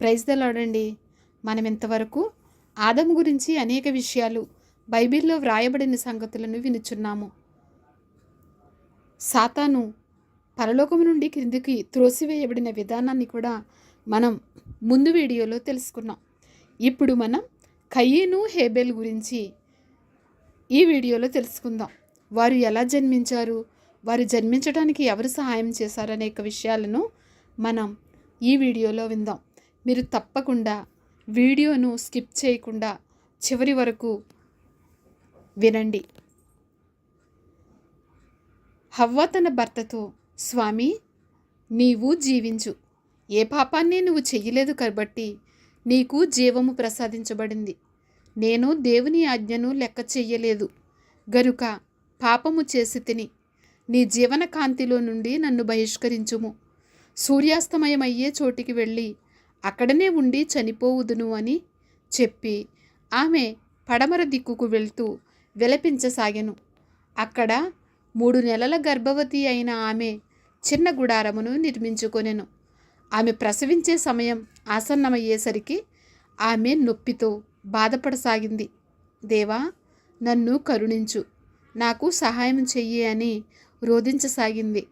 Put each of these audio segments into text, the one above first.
Praise దలాడండి మనం ఇంతవరకు ఆదం గురించి అనేక విషయాలు బైబిల్లో వ్రాయబడిన సంగతులను వినుచున్నాము. సాతాను పరలోకం నుండి క్రిందికి త్రోసివేయబడిన విధానాన్ని కూడా మనం ముందు వీడియోలో తెలుసుకున్నాం. ఇప్పుడు మనం కయ్యేను హేబెల్ గురించి ఈ వీడియోలో తెలుసుకుందాం. వారు ఎలా జన్మించారు? వారు జన్మించడానికి ఎవరు సహాయం చేశారు అనేక విషయాలను మనం ఈ వీడియోలో విందాం. మీరు తప్పకుండా వీడియోను స్కిప్ చేయకుండా చివరి వరకు వినండి. హవ్వ తన భర్తతో స్వామి నీవు జీవించు. ఏ పాపాన్ని నువ్వు చెయ్యలేదు కాబట్టి నీకు జీవము ప్రసాదించబడింది. నేను దేవుని ఆజ్ఞను లెక్క చెయ్యలేదు. గనుక పాపము చేసి తిని నీ జీవన కాంతిలో నుండి నన్ను బహిష్కరించుము. సూర్యాస్తమయమయ్యే చోటికి వెళ్ళి అక్కడనే ఉండి చనిపోవుదును అని చెప్పి ఆమె పడమర దిక్కుకు వెళ్తూ విలపించసాగెను. అక్కడ మూడు నెలల గర్భవతి అయిన ఆమె చిన్న గుడారమును నిర్మించుకొనెను. ఆమె ప్రసవించే సమయం ఆసన్నమయ్యేసరికి ఆమె నొప్పితో బాధపడసాగింది. దేవా నన్ను కరుణించు. నాకు సహాయం చెయ్యి అని రోధించసాగింది.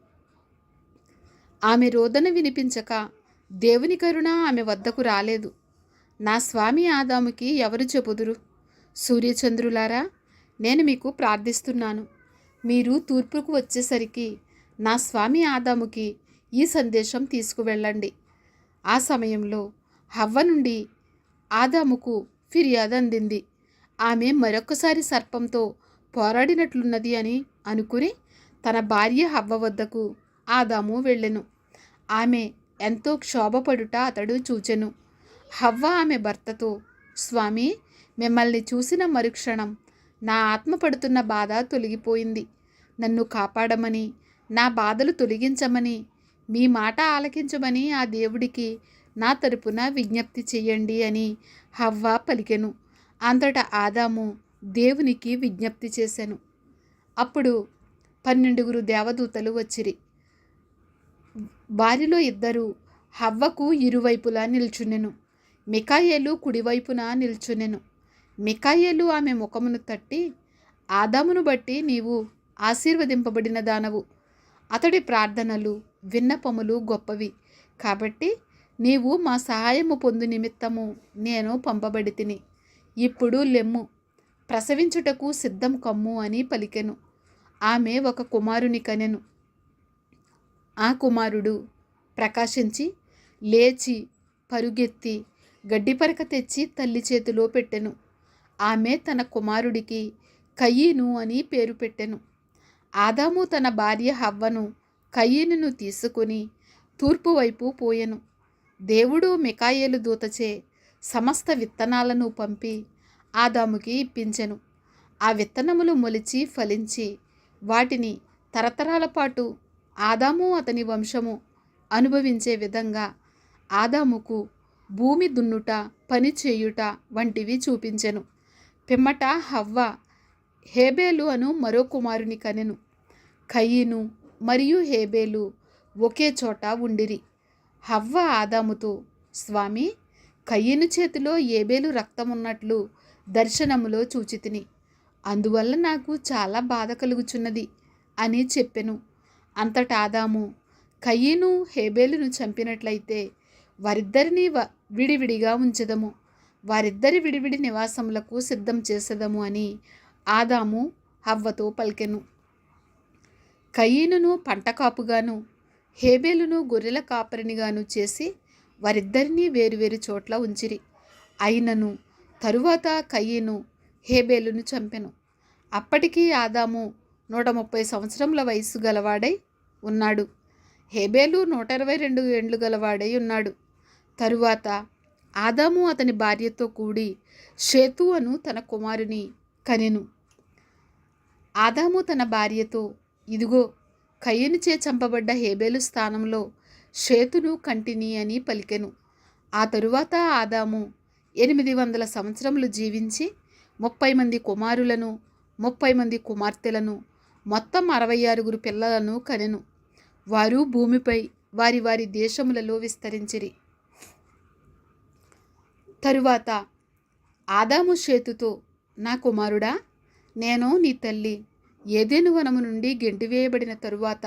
ఆమె రోదన వినిపించక దేవుని కరుణ ఆమె వద్దకు రాలేదు. నా స్వామి ఆదాముకి ఎవరు చెబుదురు? సూర్యచంద్రులారా నేను మీకు ప్రార్థిస్తున్నాను. మీరు తూర్పుకు వచ్చేసరికి నా స్వామి ఆదాముకి ఈ సందేశం తీసుకువెళ్ళండి. ఆ సమయంలో హవ్వ నుండి ఆదాముకు ఫిర్యాదు అందింది. ఆమె మరొకసారి సర్పంతో పోరాడినట్లున్నది అని అనుకుని తన భార్య హవ్వ వద్దకు ఆదాము వెళ్ళెను. ఆమె ఎంతో క్షోభపడుట అతడు చూచెను. హవ్వ ఆమె భర్తతో. స్వామి మిమ్మల్ని చూసిన మరుక్షణం నా ఆత్మ పడుతున్న బాధ తొలగిపోయింది. నన్ను కాపాడమని నా బాధలు తొలగించమని మీ మాట ఆలకించమని ఆ దేవుడికి నా తరపున విజ్ఞప్తి చెయ్యండి అని హవ్వ పలికెను. అంతటా ఆదాము దేవునికి విజ్ఞప్తి చేశాను అప్పుడు పన్నెండుగురు దేవదూతలు వచ్చిరి. వారిలో ఇద్దరు హవ్వకు ఇరువైపులా నిల్చునెను. మికాయేలు కుడివైపున నిల్చునెను. మికాయేలు ఆమె ముఖమును తట్టి ఆదామును బట్టి నీవు ఆశీర్వదింపబడిన దానవు. అతడి ప్రార్థనలు విన్నపములు గొప్పవి. కాబట్టి నీవు మా సహాయము పొందు నిమిత్తము నేను పంపబడి తిని ఇప్పుడు లెమ్ము. ప్రసవించుటకు సిద్ధం కమ్ము అని పలికెను. ఆమె ఒక కుమారుని కనెను. ఆ కుమారుడు ప్రకాశించి లేచి పరుగెత్తి గడ్డిపరక తెచ్చి తల్లి చేతిలో పెట్టెను. ఆమె తన కుమారుడికి కయ్యను అని పేరు పెట్టెను. ఆదాము తన భార్య హవ్వను కయ్యనును తీసుకుని తూర్పు వైపు పోయెను. దేవుడు మికాయేలు దూతచే సమస్త విత్తనాలను పంపి ఆదాముకి ఇప్పించెను. ఆ విత్తనములు మొలిచి ఫలించి వాటిని తరతరాల పాటు ఆదాము అతని వంశము అనుభవించే విధంగా ఆదాముకు భూమి దున్నుట పని చేయుట వంటివి చూపించెను. పిమ్మట హవ్వ హేబేలు అను మరో కుమారుని కనెను. కయ్యిను మరియు హేబేలు ఒకే చోట ఉండిరి. హవ్వ ఆదాముతో స్వామి కయ్యను చేతిలో ఏబేలు రక్తం ఉన్నట్లు దర్శనములో చూచితిని. అందువల్ల నాకు చాలా బాధ కలుగుచున్నది అని చెప్పెను. అంతటా ఆదాము. కయ్యను హేబేలును చంపినట్లయితే వారిద్దరిని వ- విడివిడిగా ఉంచదము. వారిద్దరి విడివిడి నివాసములకు సిద్ధం చేసేదము అని ఆదాము హవ్వతో పలికెను. కయ్యనును పంట కాపుగాను హేబేలును గొర్రెల కాపరినిగాను చేసి వారిద్దరినీ వేరువేరు చోట్ల ఉంచిరి. అయినను తరువాత కయ్యను హేబేలును చంపెను. అప్పటికి ఆదాము నూట ముప్పై సంవత్సరముల వయస్సు గలవాడై ఉన్నాడు. హేబేలు నూట ఇరవై రెండు ఏండ్లు గలవాడై ఉన్నాడు. తరువాత ఆదాము అతని భార్యతో కూడి షేతు అను తన కుమారుని కనెను. ఆదాము తన భార్యతో ఇదిగో కయ్యనుచే చంపబడ్డ హేబేలు స్థానంలో షేతును కంటిని అని పలికెను. ఆ తరువాత ఆదాము ఎనిమిది వందల సంవత్సరములు జీవించి ముప్పై మంది కుమారులను ముప్పై మంది కుమార్తెలను మొత్తం అరవై ఆరుగురు పిల్లలను కనెను. వారు భూమిపై వారి వారి దేశములలో విస్తరించిరి. తరువాత ఆదాము చేతుతో నా కుమారుడా నేను నీ తల్లి ఏదేను వనము నుండి గెంటివేయబడిన తరువాత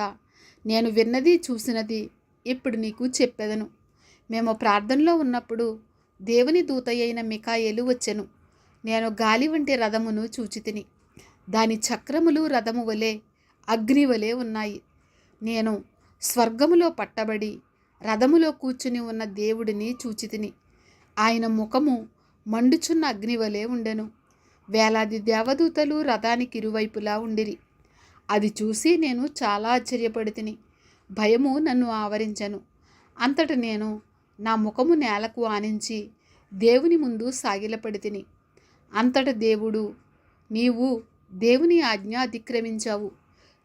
నేను విన్నది చూసినది ఇప్పుడు నీకు చెప్పెదను. మేము ప్రార్థనలో ఉన్నప్పుడు దేవుని దూత అయిన మికాయేలు వచ్చెను. నేను గాలి వంటి రథమును చూచితిని. దాని చక్రములు రథము వలె అగ్ని వలె ఉన్నాయి. నేను స్వర్గములో పట్టబడి రథములో కూర్చుని ఉన్న దేవుడిని చూచితిని. ఆయన ముఖము మండుచున్న అగ్ని వలె ఉండెను. వేలాది దేవదూతలు రథానికి ఇరువైపులా ఉండిరి. అది చూసి నేను చాలా ఆశ్చర్యపడితిని. భయము నన్ను ఆవరించను. అంతట నేను నా ముఖము నేలకు ఆనించి దేవుని ముందు సాగిలపడితిని. అంతట దేవుడు నీవు దేవుని ఆజ్ఞ అతిక్రమించావు.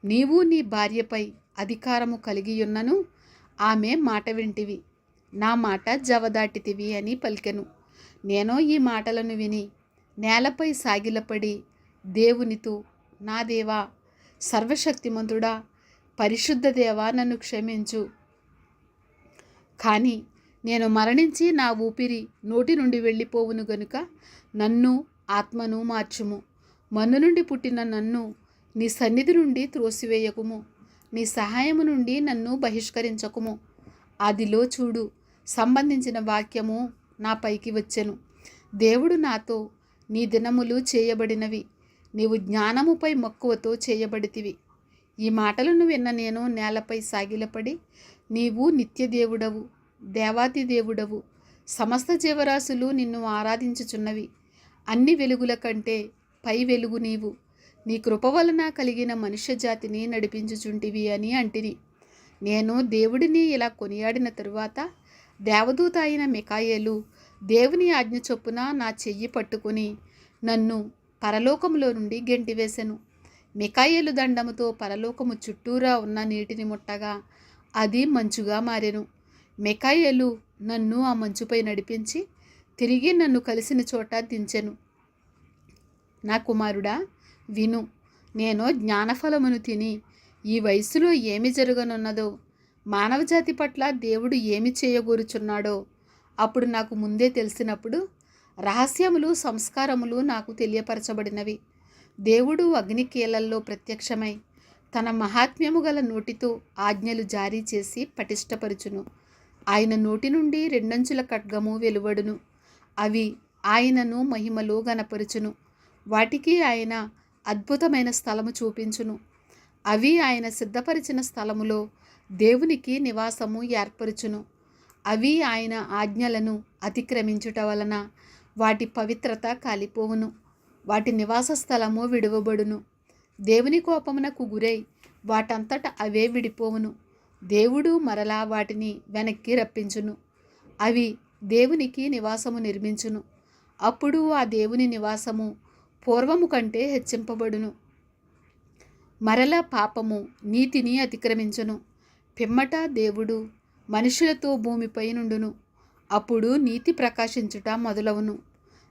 నీవు నీ భార్యపై అధికారము కలిగియున్నను ఆమె మాట వింటివి. నా మాట జవదాటితివి అని పలికెను. నేను ఈ మాటలను విని నేలపై సాగిలపడి దేవునితో నా దేవా సర్వశక్తిమంతుడా పరిశుద్ధ దేవా నన్ను క్షమించు. కానీ నేను మరణించి నా ఊపిరి నోటి నుండి వెళ్ళిపోవును గనుక నన్ను ఆత్మను మార్చుము. మన్ను నుండి పుట్టిన నన్ను నీ సన్నిధి నుండి త్రోసివేయకుము. నీ సహాయము నుండి నన్ను బహిష్కరించకుము. అదిలో చూడు సంబంధించిన వాక్యము నా పైకి వచ్చెను. దేవుడు నాతో నీ దినములు చేయబడినవి. నీవు జ్ఞానముపై మక్కువతో చేయబడితివి. ఈ మాటలను విన్న నేను నేలపై సాగిలపడి నీవు నిత్యదేవుడవు దేవాతి దేవుడవు సమస్త జీవరాశులు నిన్ను ఆరాధించుచున్నవి. అన్ని వెలుగుల కంటే పై వెలుగు నీవు. నీ కృప వలన కలిగిన మనుష్య జాతిని నడిపించుచుంటివి అని అంటిని నేను దేవుడిని ఇలా కొనియాడిన తరువాత దేవదూత అయిన మికాయేలు దేవుని ఆజ్ఞ చొప్పున నా చెయ్యి పట్టుకుని నన్ను పరలోకములో నుండి గెంటివేశను మికాయేలు దండముతో పరలోకము చుట్టూరా ఉన్న నీటిని ముట్టగా అది మంచుగా మారెను. మికాయేలు నన్ను ఆ మంచుపై నడిపించి తిరిగి నన్ను కలిసిన చోట దించెను. నా కుమారుడా విను నేను జ్ఞానఫలమును తిని ఈ వయసులో ఏమి జరగనున్నదో మానవజాతి పట్ల దేవుడు ఏమి చేయగూరుచున్నాడో అప్పుడు నాకు ముందే తెలిసినప్పుడు రహస్యములు సంస్కారములు నాకు తెలియపరచబడినవి. దేవుడు అగ్నికీలల్లో ప్రత్యక్షమై తన మహాత్మ్యము గల నోటితో ఆజ్ఞలు జారీ చేసి పటిష్టపరుచును. ఆయన నోటి నుండి రెండంచుల ఖడ్గము వెలువడును. అవి ఆయనను మహిమలో గనపరుచును వాటికి ఆయన అద్భుతమైన స్థలము చూపించును. అవి ఆయన సిద్ధపరిచిన స్థలములో దేవునికి నివాసము ఏర్పరుచును. అవి ఆయన ఆజ్ఞలను అతిక్రమించుట వలన వాటి పవిత్రత కాలిపోవును. వాటి నివాస స్థలము విడువబడును. దేవుని కోపమునకు గురై వాటంతట అవే విడిపోవును. దేవుడు మరలా వాటిని వెనక్కి రప్పించును. అవి దేవునికి నివాసము నిర్మించును. అప్పుడు ఆ దేవుని నివాసము పూర్వము కంటే హెచ్చింపబడును. మరల పాపము నీతిని అతిక్రమించును. పిమ్మట దేవుడు మనుషులతో భూమిపై నుండును. అప్పుడు నీతి ప్రకాశించుట మొదలవును.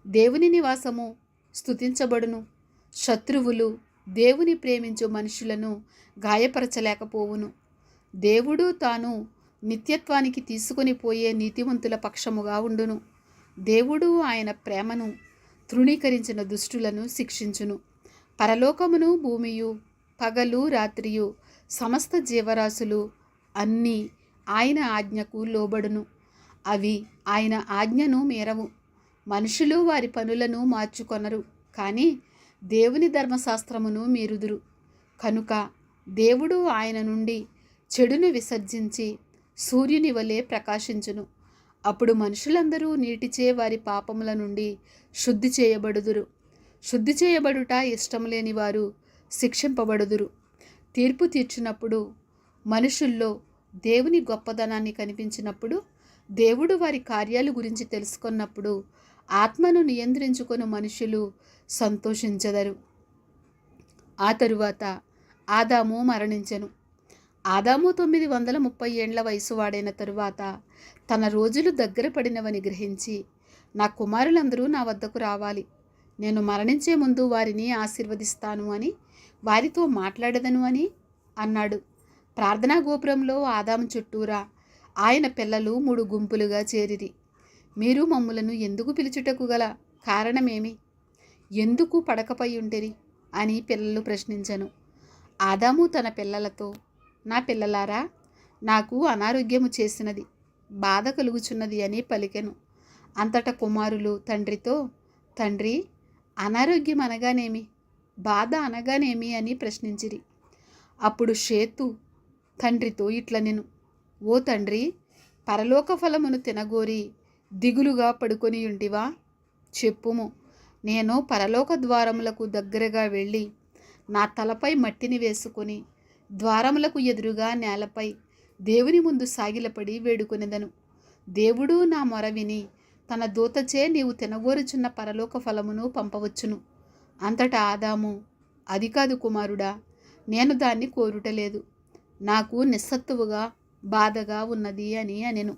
దేవుని నివాసము స్తుతించబడును. శత్రువులు దేవుని ప్రేమించు మనుషులను గాయపరచలేకపోవును. దేవుడు తాను నిత్యత్వానికి తీసుకుని పోయే నీతివంతుల పక్షముగా ఉండును. దేవుడు ఆయన ప్రేమను తృణీకరించిన దుష్టులను శిక్షించును. పరలోకమును భూమియు పగలు రాత్రియు సమస్త జీవరాశులు అన్నీ ఆయన ఆజ్ఞకు లోబడును. అవి ఆయన ఆజ్ఞను మీరవు. మనుషులు వారి పనులను మార్చుకొనరు. కానీ దేవుని ధర్మశాస్త్రమును మీరుదురు. కనుక దేవుడు ఆయన నుండి చెడును విసర్జించి సూర్యుని వలె ప్రకాశించును. అప్పుడు మనుషులందరూ నీటిచే వారి పాపముల నుండి శుద్ధి చేయబడుదురు. శుద్ధి చేయబడుట ఇష్టం లేని వారు శిక్షింపబడుదురు. తీర్పు తీర్చినప్పుడు మనుషుల్లో దేవుని గొప్పదనాన్ని కనిపించినప్పుడు దేవుడు వారి కార్యాల గురించి తెలుసుకున్నప్పుడు ఆత్మను నియంత్రించుకొని మనుషులు సంతోషించదరు. ఆ తరువాత ఆదాము మరణించెను. ఆదాము తొమ్మిది వందల ముప్పై ఏండ్ల వయసు వాడైన తరువాత తన రోజులు దగ్గర పడినవని గ్రహించి నా కుమారులందరూ నా వద్దకు రావాలి. నేను మరణించే ముందు వారిని ఆశీర్వదిస్తాను అని వారితో మాట్లాడదను అని అన్నాడు. ప్రార్థనా గోపురంలో ఆదాము చుట్టూరా ఆయన పిల్లలు మూడు గుంపులుగా చేరిరి. మీరు మమ్ములను ఎందుకు పిలుచుటకు గల కారణమేమి? ఎందుకు పడకపై ఉంటిరి అని పిల్లలు ప్రశ్నించను. ఆదాము తన పిల్లలతో నా పిల్లలారా నాకు అనారోగ్యము చేసినది బాధ కలుగుచున్నది అని పలికెను. అంతట కుమారులు తండ్రితో తండ్రి అనారోగ్యం అనగానేమి? బాధ అనగానేమి? అని ప్రశ్నించిరి. అప్పుడు షేతు తండ్రితో ఇట్ల నేను ఓ తండ్రి పరలోక ఫలమును తినగోరి దిగులుగా పడుకొని ఉంటివా చెప్పుము నేను పరలోక ద్వారములకు దగ్గరగా వెళ్ళి నా తలపై మట్టిని వేసుకొని ద్వారములకు ఎదురుగా నేలపై దేవుని ముందు సాగిలపడి వేడుకొనెదను. దేవుడు నా మొర విని తన దూతచే నీవు తినగోరుచున్న పరలోక ఫలమును పంపవచ్చును. అంతటా ఆదాము అది కాదు కుమారుడా నేను దాన్ని కోరుటలేదు. నాకు నిస్సత్తువుగా బాధగా ఉన్నది అని అనెను.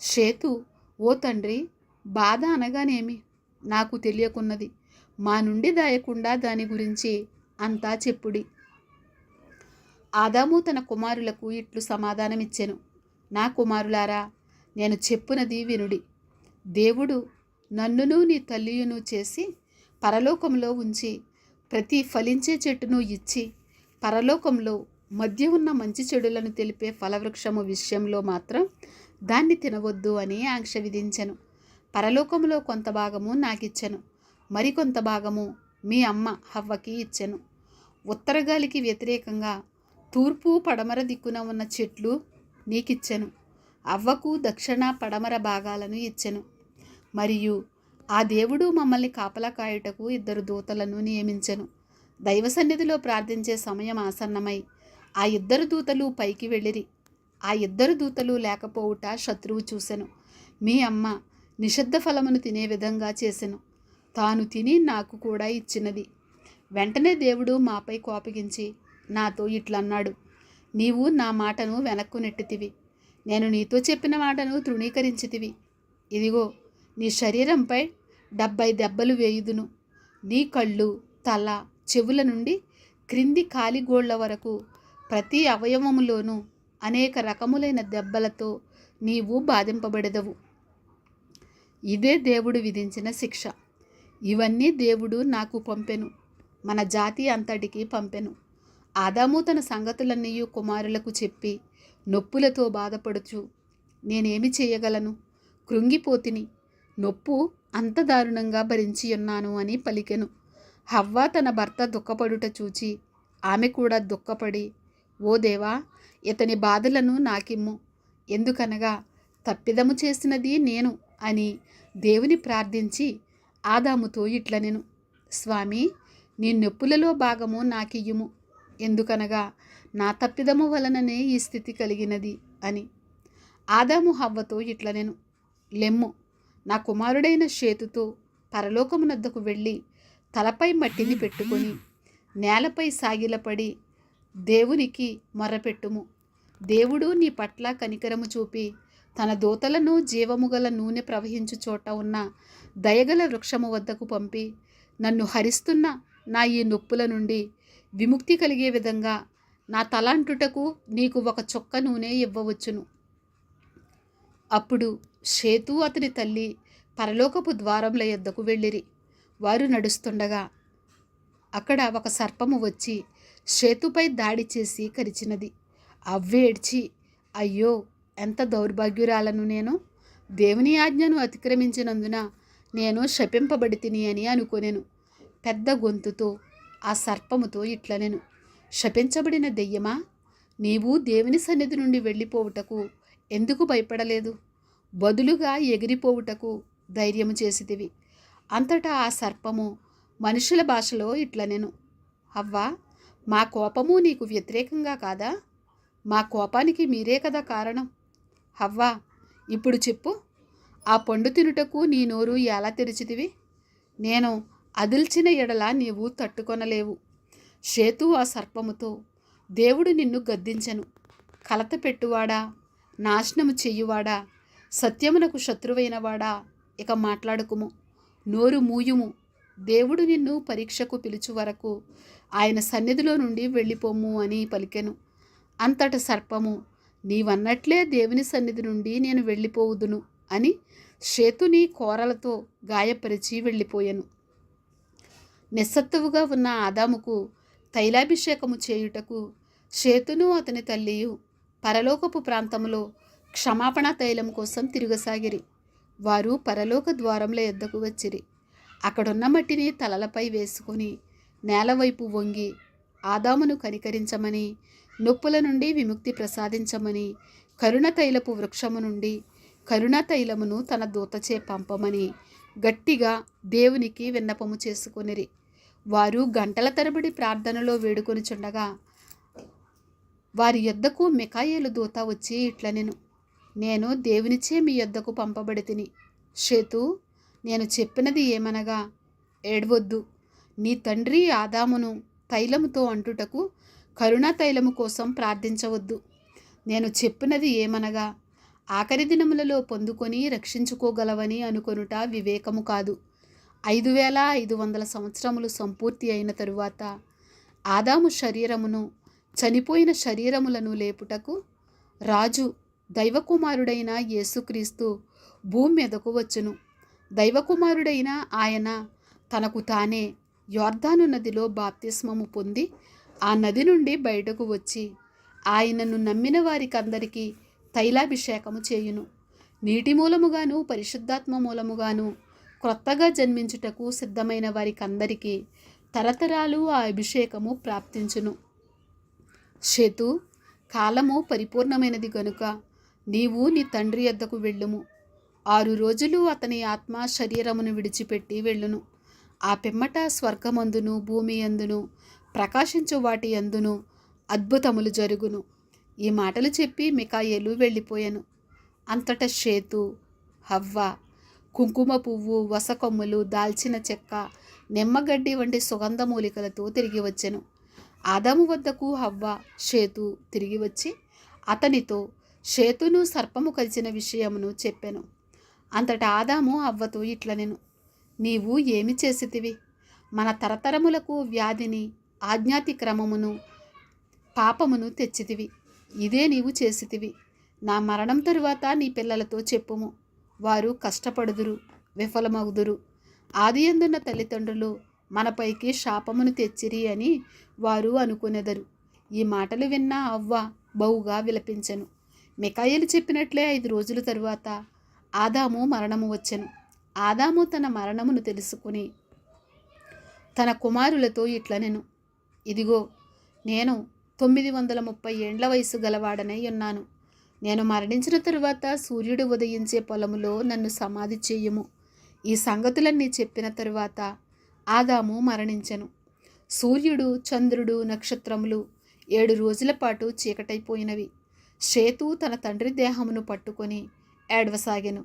సేతు ఓ తండ్రి బాధ అనగానేమి? నాకు తెలియకున్నది. మా నుండి దాయకుండా దాని గురించి అంతా చెప్పుడి. ఆదాము తన కుమారులకు ఇట్లు సమాధానమిచ్చెను. నా కుమారులారా నేను చెప్పునది వినుడి. దేవుడు నన్నును నీ తల్లియును చేసి పరలోకంలో ఉంచి ప్రతి ఫలించే చెట్టును ఇచ్చి పరలోకంలో మధ్య ఉన్న మంచి చెడులను తెలిపే ఫలవృక్షము విషయంలో మాత్రం దాన్ని తినవద్దు అని ఆంక్ష విధించెను. పరలోకంలో కొంత భాగము నాకిచ్చెను. మరికొంత భాగము మీ అమ్మ హవ్వకి ఇచ్చెను. ఉత్తరగాలికి వ్యతిరేకంగా తూర్పు పడమర దిక్కున ఉన్న చెట్లు నీకిచ్చెను. అవ్వకు దక్షిణ పడమర భాగాలను ఇచ్చెను. మరియు ఆ దేవుడు మమ్మల్ని కాపలా కాయుటకు ఇద్దరు దూతలను నియమించెను. దైవ సన్నిధిలో ప్రార్థించే సమయం ఆసన్నమై ఆ ఇద్దరు దూతలు పైకి వెళ్ళిరి. ఆ ఇద్దరు దూతలు లేకపోవుట శత్రువు చూసెను. మీ అమ్మ నిషిద్ధ ఫలమును తినే విధంగా చేసెను. తాను తిని నాకు కూడా ఇచ్చినది. వెంటనే దేవుడు మాపై కోపగించి నాతో ఇట్లన్నాడు. నీవు నా మాటను వెనక్కు నెట్టుతివి. నేను నీతో చెప్పిన మాటను తృణీకరించితివి. ఇదిగో నీ శరీరంపై డెబ్బై దెబ్బలు వేయుదును. నీ కళ్ళు తల చెవుల నుండి క్రింది కాలిగోళ్ళ వరకు ప్రతి అవయవములోనూ అనేక రకములైన దెబ్బలతో నీవు బాధింపబడదవు. ఇదే దేవుడు విధించిన శిక్ష. ఇవన్నీ దేవుడు నాకు పంపెను. మన జాతి అంతటికి పంపెను. ఆదాము తన సంగతులన్నీ కుమారులకు చెప్పి నొప్పులతో బాధపడుచు నేనేమి చేయగలను? కృంగిపోతిని నొప్పు అంత దారుణంగా భరించి ఉన్నాను అని పలికెను. హవ్వ తన భర్త దుఃఖపడుట చూచి ఆమె కూడా దుఃఖపడి ఓ దేవా ఇతని బాధలను నాకిమ్ము. ఎందుకనగా తప్పిదము చేసినది నేను అని దేవుని ప్రార్థించి ఆదాముతో ఇట్లనెను. స్వామి నీ నొప్పులలో భాగము నాకియ్యుము. ఎందుకనగా నా తప్పిదము వలననే ఈ స్థితి కలిగినది అని. ఆదాము హవ్వతో ఇట్లనెను లెమ్ము నా కుమారుడైన షేతుతో పరలోకమునద్దకు వెళ్ళి తలపై మట్టిని పెట్టుకొని నేలపై సాగిలపడి దేవునికి మొరపెట్టుము. దేవుడు నీ పట్ల కనికరము చూపి తన దూతలను జీవము గల నూనె ప్రవహించు చోట ఉన్న దయగల వృక్షము వద్దకు పంపి నన్ను హరిస్తున్న నా ఈ నొప్పుల నుండి విముక్తి కలిగే విధంగా నా తలాంటుటకు నీకు ఒక చొక్క నూనె ఇవ్వవచ్చును. అప్పుడు సేతు అతని తల్లి పరలోకపు ద్వారంల యొద్దకు వెళ్ళిరి. వారు నడుస్తుండగా అక్కడ ఒక సర్పము వచ్చి సేతుపై దాడి చేసి కరిచినది. అవ్వేడ్చి అయ్యో ఎంత దౌర్భాగ్యురాలను నేను! దేవుని ఆజ్ఞను అతిక్రమించినందున నేను శపింపబడి తిని అని అనుకొనెను. పెద్ద గొంతుతో ఆ సర్పముతో ఇట్లనెను. శపించబడిన దెయ్యమా? నీవు దేవుని సన్నిధి నుండి వెళ్ళిపోవుటకు ఎందుకు భయపడలేదు? బదులుగా ఎగిరిపోవుటకు ధైర్యము చేసితివి. అంతటా ఆ సర్పము మనుషుల భాషలో ఇట్లనెను. అవ్వా మా కోపము నీకు వ్యతిరేకంగా కాదా? మా కోపానికి మీరే కదా కారణం? అవ్వా ఇప్పుడు చెప్పు. ఆ పండు తినుటకు నీ నోరు ఎలా తెరిచితివి? నేను అదిల్చిన ఎడల నీవు తట్టుకొనలేవు. సేతు ఆ సర్పముతో దేవుడు నిన్ను గద్దించెను. కలత పెట్టువాడా? నాశనము చెయ్యువాడా సత్యమునకు శత్రువైనవాడా ఇక మాట్లాడుకుము. నోరు మూయుము. దేవుడు నిన్ను పరీక్షకు పిలుచు వరకు ఆయన సన్నిధిలో నుండి వెళ్ళిపోము అని పలికెను. అంతట సర్పము నీవన్నట్లే దేవుని సన్నిధి నుండి నేను వెళ్ళిపోవుదును అని షేతుని కోరలతో గాయపరిచి వెళ్ళిపోయాను. నిస్సత్తువుగా ఉన్న ఆదాముకు తైలాభిషేకము చేయుటకు చేతును అతని తల్లియు పరలోకపు ప్రాంతంలో క్షమాపణ తైలం కోసం తిరగసాగిరి. వారు పరలోక ద్వారంల ఎద్దకు వచ్చిరి. అక్కడున్న మట్టిని తలలపై వేసుకొని నేలవైపు వంగి ఆదామును కనికరించమని నొప్పుల నుండి విముక్తి ప్రసాదించమని కరుణ తైలపు వృక్షము నుండి కరుణ తైలమును తన దూతచే పంపమని గట్టిగా దేవునికి విన్నపము చేసుకొనిరి. వారు గంటల తరబడి ప్రార్థనలో వేడుకొనిచుండగా వారి యొద్దకు మికాయేలు దూత వచ్చి ఇట్ల నేను. నేను దేవునిచే మీ యొద్దకు పంపబడి తిని షేతు నేను చెప్పినది ఏమనగా ఏడవద్దు. నీ తండ్రి ఆదామును తైలముతో అంటుటకు కరుణా తైలము కోసం ప్రార్థించవద్దు. నేను చెప్పినది ఏమనగా ఆఖరి దినములలో పొందుకొని రక్షించుకోగలవని అనుకొనుట వివేకము కాదు. ఐదు వేల ఐదు వందల సంవత్సరములు సంపూర్తి అయిన తరువాత ఆదాము శరీరమును చనిపోయిన శరీరములను లేపుటకు రాజు దైవకుమారుడైన యేసుక్రీస్తు భూమి మీదకు వచ్చును. దైవకుమారుడైన ఆయన తనకు తానే యోర్ధాను నదిలో బాప్తిస్మము పొంది ఆ నది నుండి బయటకు వచ్చి ఆయనను నమ్మిన వారికందరికీ తైలాభిషేకము చేయును. నీటి మూలముగాను పరిశుద్ధాత్మ మూలముగాను క్రొత్తగా జన్మించుటకు సిద్ధమైన వారికందరికీ తరతరాలు ఆ అభిషేకము ప్రాప్తించును. షేతు కాలము పరిపూర్ణమైనది గనుక నీవు నీ తండ్రి యొద్దకు వెళ్ళుము. ఆరు రోజులు అతని ఆత్మ శరీరమును విడిచిపెట్టి వెళ్ళును. ఆ పిమ్మట స్వర్గమందును భూమి అందును ప్రకాశించు వాటి అందును అద్భుతములు జరుగును. ఈ మాటలు చెప్పి మికాయేలు వెళ్ళిపోయాను. అంతట షేతు హవ్వ కుంకుమ పువ్వు వసకొమ్ములు దాల్చిన చెక్క నిమ్మగడ్డి వంటి సుగంధ మూలికలతో తిరిగి వచ్చెను. ఆదాము వద్దకు హవ్వ షేతు తిరిగి వచ్చి అతనితో షేతును సర్పము కలిసిన విషయమును చెప్పాను. అంతట ఆదాము అవ్వతో ఇట్లనెను నీవు ఏమి చేసితివి? మన తరతరములకు వ్యాధిని ఆజ్ఞాతిక్రమమును పాపమును తెచ్చితివి. ఇదే నీవు చేసితివి. నా మరణం తరువాత నీ పిల్లలతో చెప్పుము. వారు కష్టపడుదురు విఫలమగుదురు ఆది అందున్న తల్లిదండ్రులు మనపైకి శాపమును తెచ్చిరి అని వారు అనుకునేదరు. ఈ మాటలు విన్న అవ్వ బహుగా విలపించను. మికాయలు చెప్పినట్లే ఐదు రోజుల తరువాత ఆదాము మరణము వచ్చెను. ఆదాము తన మరణమును తెలుసుకుని తన కుమారులతో ఇట్లనెను. ఇదిగో నేను తొమ్మిది వందల ముప్పై ఏండ్ల వయసు గలవాడనై ఉన్నాను. నేను మరణించిన తరువాత సూర్యుడు ఉదయించే పొలములో నన్ను సమాధి చెయ్యము ఈ సంగతులన్నీ చెప్పిన తరువాత ఆదాము మరణించెను. సూర్యుడు చంద్రుడు నక్షత్రములు ఏడు రోజుల పాటు చీకటైపోయినవి. షేతు తన తండ్రి దేహమును పట్టుకొని ఏడవసాగెను.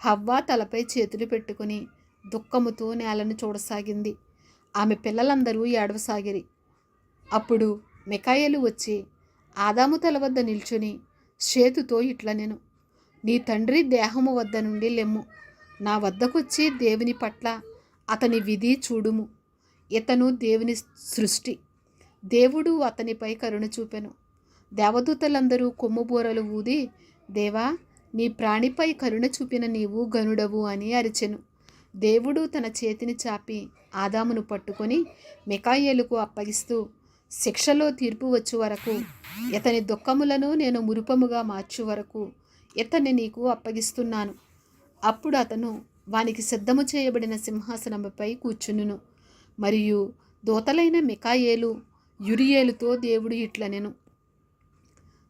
హవ్వ తలపై చేతులు పెట్టుకుని దుఃఖముతో నేలను చూడసాగింది. ఆమె పిల్లలందరూ ఏడవసాగిరి. అప్పుడు మికాయలు వచ్చి ఆదాము తల వద్ద నిల్చుని చేతుతో ఇట్ల నేను. నీ తండ్రి దేహము వద్ద నుండి లెమ్ము. నా వద్దకొచ్చి దేవుని పట్ల అతని విధి చూడుము. ఇతను దేవుని సృష్టి. దేవుడు అతనిపై కరుణ చూపెను. దేవదూతలందరూ కొమ్ముబూరలు ఊది దేవా నీ ప్రాణిపై కరుణ చూపిన నీవు గనుడవు అని అరిచెను. దేవుడు తన చేతిని చాపి ఆదామును పట్టుకొని మికాయేలుకు అప్పగిస్తూ శిక్షలో తీర్పు వచ్చు వరకు ఇతని దుఃఖములను నేను మురుపముగా మార్చు వరకు ఇతన్ని నీకు అప్పగిస్తున్నాను. అప్పుడు అతను వానికి సిద్ధము చేయబడిన సింహాసనముపై కూర్చునును. మరియు దూతలైన మికాయేలు యురియేలుతో దేవుడు ఇట్లనెను.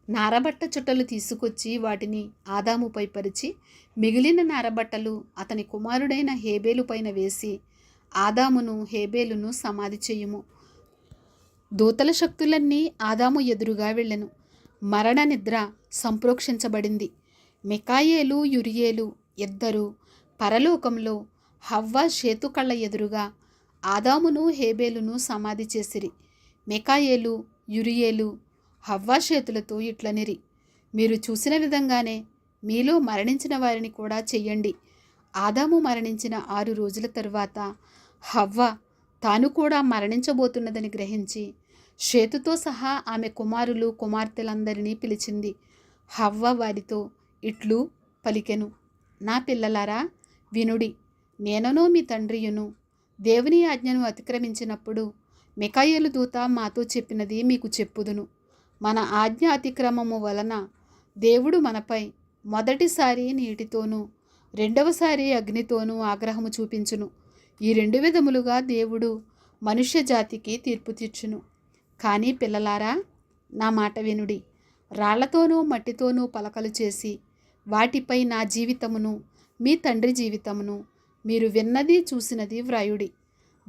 నారబట్ట చుట్టలు తీసుకొచ్చి వాటిని ఆదాముపై పరిచి మిగిలిన నారబట్టలు అతని కుమారుడైన హేబేలు పైన వేసి ఆదామును హేబేలును సమాధి చేయుము. దూతల శక్తులన్నీ ఆదాము ఎదురుగా వెళ్ళెను. మరణ నిద్ర సంప్రోక్షించబడింది. మికాయేలు యురియేలు ఇద్దరు పరలోకంలో హవ్వ షేతుకళ్ళ ఎదురుగా ఆదామును హేబేలును సమాధి చేసిరి. మికాయేలు యురియేలు హవ్వ చేతులతో ఇట్లనిరి. మీరు చూసిన విధంగానే మీలో మరణించిన వారిని కూడా చెయ్యండి. ఆదాము మరణించిన ఆరు రోజుల తరువాత హవ్వ తాను కూడా మరణించబోతున్నదని గ్రహించి షేతుతో సహా ఆమె కుమారులు కుమార్తెలందరినీ పిలిచింది. హవ్వ వారితో ఇట్లు పలికెను. నా పిల్లలారా వినుడి. నేననో మీ తండ్రియును. దేవుని ఆజ్ఞను అతిక్రమించినప్పుడు మికాయలు దూత మాతో చెప్పినది మీకు చెప్పుదును. మన ఆజ్ఞ అతిక్రమము వలన దేవుడు మనపై మొదటిసారి నీటితోనూ రెండవసారి అగ్నితోనూ ఆగ్రహము చూపించును. ఈ రెండు విధములుగా దేవుడు మనుష్య జాతికి తీర్పు తీర్చును. కానీ పిల్లలారా నా మాట వినుడి. రాళ్ళతోనూ మట్టితోనూ పలకలు చేసి వాటిపై నా జీవితమును మీ తండ్రి జీవితమును మీరు విన్నది చూసినది వ్రాయుడి.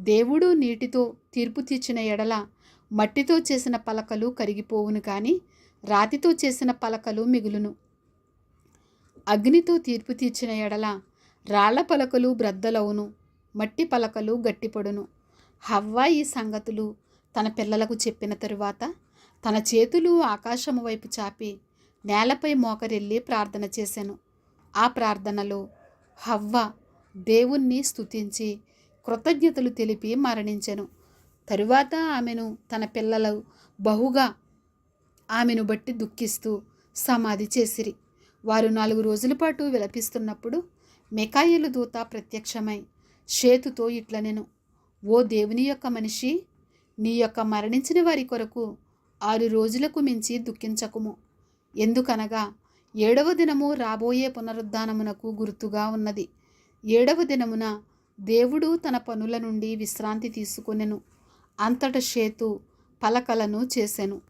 దేవుడు నీటితో తీర్పు తీర్చిన ఎడల మట్టితో చేసిన పలకలు కరిగిపోవును కానీ రాతితో చేసిన పలకలు మిగులును. అగ్నితో తీర్పు తీర్చిన ఎడల రాళ్ళ పలకలు బ్రద్దలవును. మట్టి పలకలు గట్టిపడును. హవ్వ ఈ సంగతులు తన పిల్లలకు చెప్పిన తరువాత తన చేతులు ఆకాశము వైపు చాపి నేలపై మోకరెళ్ళి ప్రార్థన చేశాను ఆ ప్రార్థనలో హవ్వ దేవుణ్ణి స్తుతించి కృతజ్ఞతలు తెలిపి మరణించెను. తరువాత ఆమెను తన పిల్లలు బహుగా ఆమెను బట్టి దుఃఖిస్తూ సమాధి చేసిరి. వారు నాలుగు రోజుల పాటు విలపిస్తున్నప్పుడు మెకాయిలు దూత ప్రత్యక్షమై షేతుతో ఇట్లనెను. ఓ దేవుని యొక్క మనిషి నీ యొక్క మరణించిన వారి కొరకు ఆరు రోజులకు మించి దుఃఖించకుము. ఎందుకనగా ఏడవ దినము రాబోయే పునరుద్ధానమునకు గుర్తుగా ఉన్నది. ఏడవ దినమున దేవుడు తన పనుల నుండి విశ్రాంతి తీసుకొనెను. అంతట షేతు పలకలను చేసెను.